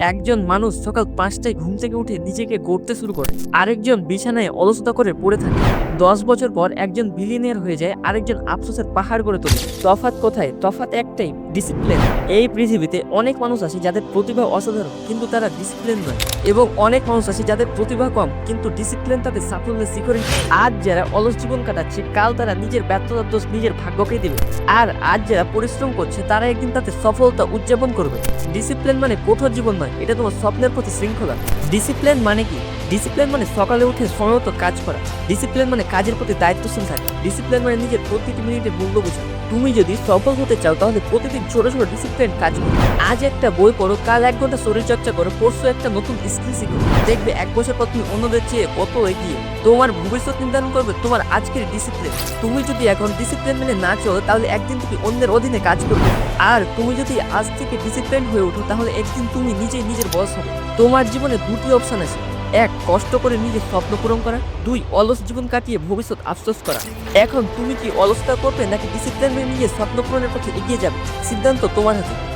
একজন মানুষ সকাল পাঁচটায় ঘুম থেকে উঠে নিজেকে গড়তে শুরু করে। আরেকজন বিছানায় অলসতা করে পড়ে থাকে। দশ বছর পর একজন বিলিনিয়ার হয়ে যায়, আরেকজন আফসোসের পাহাড় গড়ে তোলে। তফাৎ কোথায়? তফাৎ একটাই ডিসিপ্লিন এই পৃথিবীতে অনেক মানুষ আছে যাদের প্রতিভা অসাধারণ, কিন্তু তারা ডিসিপ্লিন নয়। এবং অনেক মানুষ আছে যাদের প্রতিভা কম, কিন্তু ডিসিপ্লিন তাদের সাফল্যের শিখরে আজ যারা অলস জীবন কাটাচ্ছে, কাল তারা নিজের ব্যর্থতার দোষ নিজের ভাগ্যকেই দেবে। আর আজ যারা পরিশ্রম করছে, তারা একদিন তাদের সফলতা উদযাপন করবে। ডিসিপ্লিন মানে কঠোর জীবন নয়। এটা তোমার স্বপ্নের প্রতি শৃঙ্খলা। ডিসিপ্লিন মানে কি? ডিসিপ্লিন মানে সকালে উঠে সময়মতো কাজ করা। ডিসিপ্লিন মানে কাজের প্রতি দায়িত্বশীল থাকা। ডিসিপ্লিন মানে নিজের প্রতিটি মিনিটে মূল্য বোঝা। তুমি যদি সফল হতে চাও, তাহলে প্রতিদিন ছোট ছোট ডিসিপ্লিন কাজ করো। আজ একটা বই পড়ো, কাল এক ঘণ্টা শরীর চর্চা করো, পরশু একটা নতুন স্কিল শিখো। দেখবে এক বছর পর তুমি অন্যদের চেয়ে কত এগিয়ে। তোমার ভবিষ্যৎ নির্ধারণ করবে তোমার আজকের ডিসিপ্লিন তুমি যদি এখন ডিসিপ্লিন মেনে না চলো, তাহলে একদিন তুমি অন্যের অধীনে কাজ করবে। আর তুমি যদি আজ থেকে ডিসিপ্লিন হয়ে ওঠো, তাহলে একদিন তুমি নিজেই নিজের বস হবে। তোমার জীবনে দুটি অপশান আছে। এক, কষ্ট করে নিজের স্বপ্ন পূরণ করা। দুই, অলস জীবন কাটিয়ে ভবিষ্যৎ আফসোস করা। এখন তুমি কি অলসতা করবে নাকি ডিসিপ্লিন মেনে নিজের স্বপ্ন পূরণের পথে এগিয়ে যাবে? সিদ্ধান্ত তোমার হাতে।